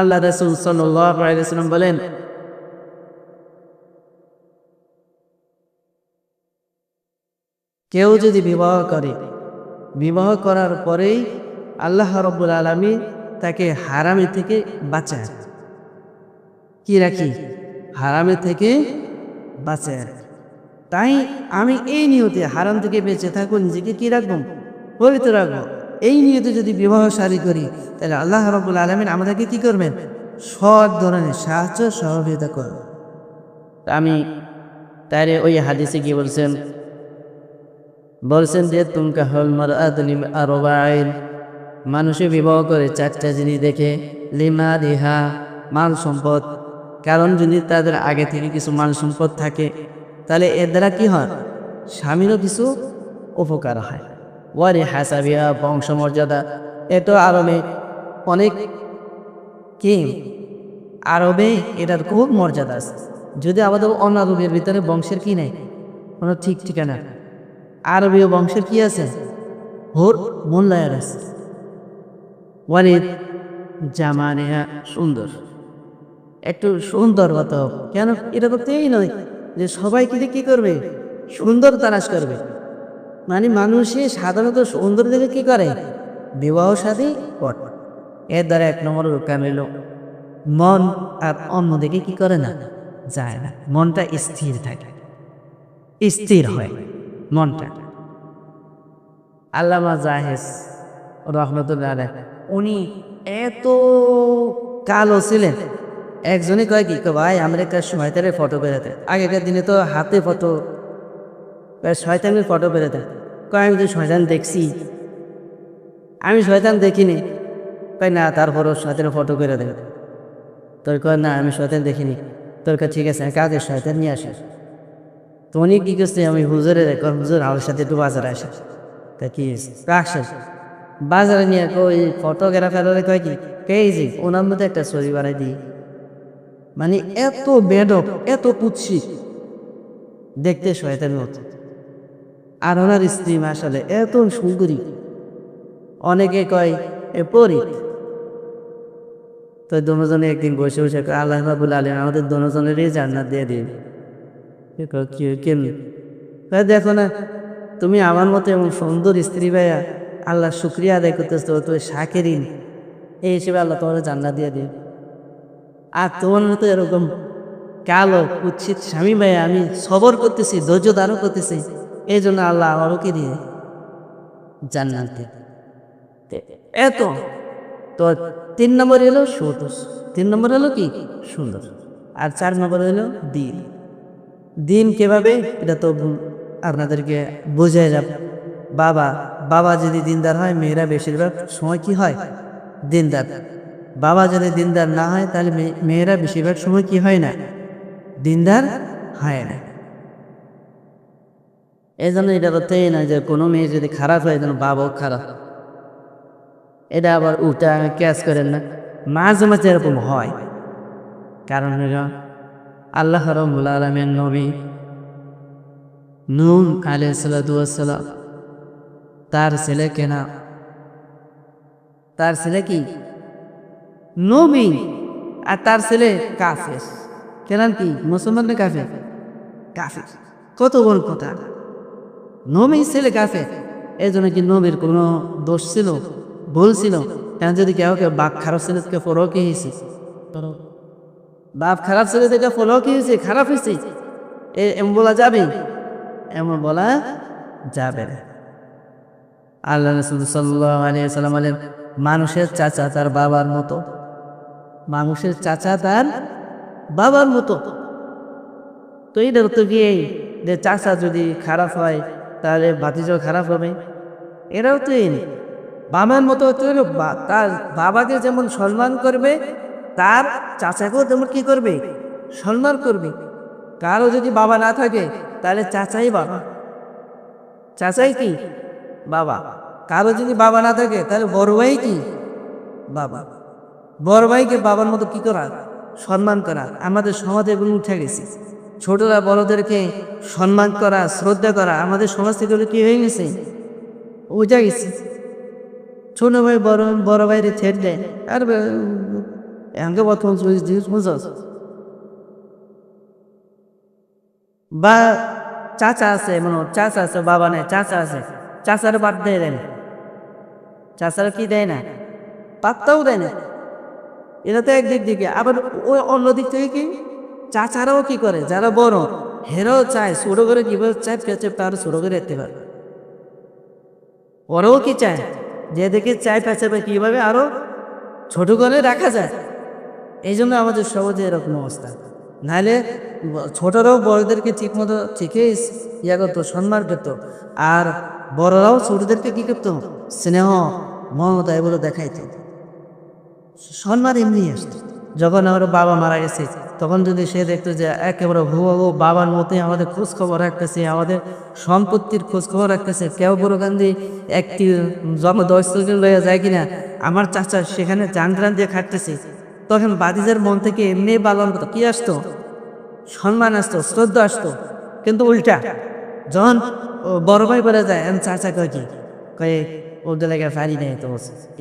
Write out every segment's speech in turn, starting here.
আল্লাহ রসুল সাল্লাম বলেন, কেউ যদি বিবাহ করে, বিবাহ করার পরেই আল্লাহ রব্বুল আলমী তাকে হারামে থেকে বাঁচায়। কি রাখি? হারামে থেকে বাঁচায়। তাই আমি এই নিয়তে হারাম থেকে বেঁচে থাকব নিজেকে কি রাখব? পবিত্র রাখব। এই নিয়তে যদি বিবাহ সারি করি, তাহলে আল্লাহ রব্বুল আলমিন আমাদেরকে কি করবেন? সব ধরনের সাহায্য সহযোগিতা করবেন। আমি তারে ওই হাদিসে কি বলছেন বলছেন যে, তুমকা হল মার আদলিম মানুষে বিবাহ করে চারটা জিনিস দেখে, লিমা রিহা মাল সম্পদ কারণ যদি তাদের আগে থেকে কিছু মাল সম্পদ থাকে, তাহলে এর দ্বারা কী হয়? স্বামীরও কিছু উপকার হয়। ওয়ারে হাসাবিয়া বংশমর্যাদা। এতো আরবে অনেক কি? আরবে এটার খুব মর্যাদা আছে। যদি আমাদের অনারবের ভিতরে বংশের কি নেই? কোনো ঠিক ঠিকানা? আরবীয় বংশের কি আছে? হোর মূল্যায়ন আছে। ওয়ালিদ জামানিয়া সুন্দর। একটু সুন্দর হবে কেন? এটা তো তেই নয় যে সবাই কি কি করবে? সুন্দর তালাশ করবে। মানে মানুষে সাধারণত সুন্দর দেখে কি করে? বিবাহ সাথে কর। এর দ্বারা এক নম্বর রক্ষা রইল মন আর অন্য দিকে কি করে না? যায় না। মনটা স্থির থাকে। স্থির হয় মনটা। আল্লামা জাহেজ রহমতুল্লাহ উনি এত কালো ছিলেন। একজনে কয় কি ভাই আমরা একটা শয়তানের ফটো বেরোতে। আগেকার দিনে তো হাতে ফটো শয়তানের ফটো বেরোতে কয়, আমি তো শয়তান দেখছি। আমি শয়তান দেখিনি। কয়, না, তারপরও শয়তানের ফটো করে দেবে তোর কয়, না, আমি শয়তান দেখিনি। তোর কাছে ঠিক আছে কাজের শয়তান নিয়ে আসে তো উনি কি করছে, আমি হুজুরে রেখো হুজুর আমার সাথে একটু বাজারে আসে। তা কি আসে বাজারে নিয়ে ওই ফটোগ্রাফার কয় কি পেয়েছি ওনার মধ্যে একটা ছবি বানাই দিই। মানে এত বেডক এত কুৎসি দেখতে শয়তান মতো। আর ওনার স্ত্রী আসলে এত সুন্দরী। অনেকে কয়, এ পরি তো দুজনে একদিন বসে বসে আল্লাহ রাবুল আলম আমাদের দুজনেরই জান্নাত দিয়ে দিন। দেখো না, তুমি আমার মতো এমন সুন্দর স্ত্রী ভাইয়া আল্লাহ শুক্রিয়া আদায় করতেছ তো তুই শাকেরিন এই হিসেবে আল্লাহ তোমার জান্নাত দিয়ে দিন। আর তোমার মতো এরকম কালো কুচ্ছিত স্বামী ভাইয়া আমি সবর করতেছি, ধৈর্য ধারণ করতেছি। এই জন্য আল্লাহ আমারও কি দিয়ে জান্নাত এত। তো তিন নম্বর এলো সুন্দর তিন নম্বর হলো কি? সুন্দর। আর চার নম্বর এলো দিন। দিন কীভাবে? এটা তো আপনাদেরকে বোঝাই যাব। বাবা বাবা যদি দিনদার হয়, মেয়েরা বেশিরভাগ সময় কি হয়? দিনদার। বাবা যদি দিনদার না হয়, তাহলে মেয়ে- মেয়েরা বেশিরভাগ সময় কি হয় না? দিনদার হয় না। এই জন্য এটা করতেই না যে কোনো মেয়ে যদি খারাপ হয় যেন বাবাও খারাপ। এটা আবার উল্টা ক্যাচ করেন না। মাঝে মাঝে এরকম হয়। কারণ আল্লাহ রব্বুল আলমের নবী নুন আলাইসালাম তার ছেলে কেনা তার ছেলে কি? নবী। আর তার ছেলে কাফের। কেনান কি? মুসলমান না কাফের। কাফের। কত বড় কথা। নবী ছেলে কাফের এই জন্য কি নবীর কোনো দোষ ছিল? ভুল ছিল? কেন যদি কেউ কেউ বাপ খারাপ ছেলে থেকে ফলো কি হয়েছে? বাপ খারাপ ছেলে থেকে ফলো কি হয়েছে? খারাপ হয়েছে? এ- এমন বলা যাবে? এমন বলা যাবে আল্লাহ রসুল আলিয়া সাল্লাম বলেন, মানুষের চাচা তার বাবার মতো। মানুষের চাচা তার বাবার মতো। তো এইটা তো এই যে চাচা যদি খারাপ হয় তাহলে ভাতিজাও খারাপ হবে। এরাও তো এই বাবার মতো হচ্ছে তার বাবাকে যেমন সম্মান করবে, তার চাচাকেও তেমন কি করবে? সম্মান করবে। কারও যদি বাবা না থাকে, তাহলে চাচাই বাবা। চাচাই কি? বাবা। কারও যদি বাবা না থাকে, তাহলে বড় ভাই কি? বাবা। বড় ভাইকে বাবার মতো কি করা? সম্মান করা। আমাদের সমাজে এগুলো উঠে গেছে। ছোটরা বড়দেরকে সম্মান করা, শ্রদ্ধা করা, আমাদের সমাজ থেকে কি হয়ে গেছে? উঠে গেছে। ছোট ভাই, বড় বড় ভাইরে ছেড়ে দেয়। আর এমনকে চল্লিশ বা, চাচা আছে, মনে চাচা আছে, বাবা নেই, চাচা আছে। চাচার বাদ দেয় দেয় না চাচারা কি দেয় না? পাত্তাও দেয় না। এটা তো একদিক দিকে আবার ওই অন্য দিক থেকে কি? চাচারাও কি করে? যারা বড়, হেরাও চায় ছোট করে কীভাবে চায় পেঁচে তার ছোট করে রাখতে পারবে। ওরাও কি চায়? যে দেখে চায় পেঁচে কীভাবে আরও ছোট করে রাখা যায়। এই জন্য আমাদের সমাজে এরকম অবস্থা। নাহলে ছোটরাও বড়দেরকে ঠিক মতো ঠিকই ইয়া করতো, সম্মান করতো। আর বড়রাও ছোটদেরকে কি করতো? স্নেহ, মমতা এগুলো দেখাইতো। সম্মান এমনি আসতো। যখন আমার বাবা মারা গেছে, তখন যদি সে দেখতো যে একেবারে হুবহু বাবার মতোই আমাদের খোঁজখবর রাখতেছে, আমাদের সম্পত্তির খোঁজখবর রাখতেছে, কেউ বড় গান্ধী একটি জন্ম দশ লইয়া যায় কিনা, আমার চাচা সেখানে জান টান দিয়ে খাটতেছে। তখন বাদিজার মন থেকে এমনি বালন করতো কি আসতো? সম্মান আসতো, শ্রদ্ধা আসতো, কিন্তু উল্টা। যখন বড় ভাই বলে যায় আমি চাচা কয় কি? কয়ে ওদের লেগে ফারি নেই তো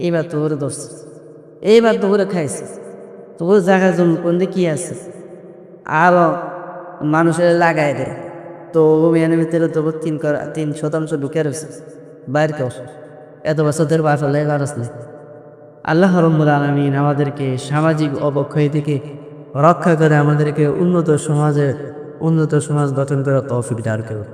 এইবার তো ওরে ধরছে এইবার তো ওরে খাইছে। তোর জায়গার জন্য কোন কি আছে? আরও মানুষের লাগাই দেয়। তো মেয়ের ভিতরে তবু তিন তিন শতাংশ ঢুকে রয়েছে। বাইর কর। এত বছর ধরে বাসলে গারস নেই। আল্লাহ রব্বুল আলমিন আমাদেরকে সামাজিক অবক্ষয় থেকে রক্ষা করে আমাদেরকে উন্নত সমাজে, উন্নত সমাজ গঠন করার তৌফিক দান করুন।